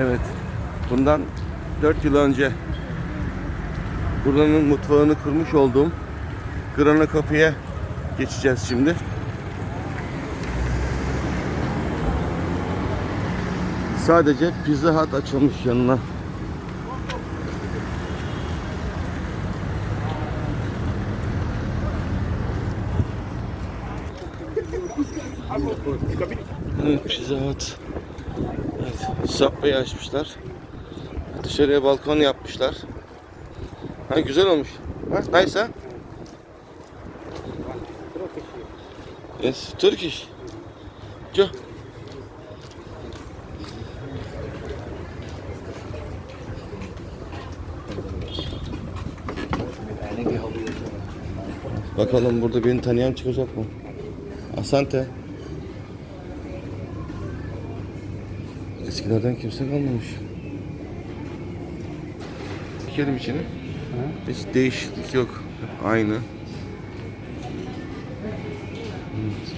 Evet. Bundan 4 yıl önce buranın mutfağını kurmuş olduğum Grana Kapı'ya geçeceğiz şimdi. Sadece Pizza Hut açılmış yanına. Pizza Hut. Subway açmışlar. Dışarıya balkon yapmışlar. Ha güzel olmuş. Ha, nice ha? Yes, Turkish. Joe. Bakalım burada beni tanıyan çıkacak mı? Asante. Eskilerden kimse kalmamış. Çekelim içini. Ha? Hiç değişiklik yok. Aynı. Evet.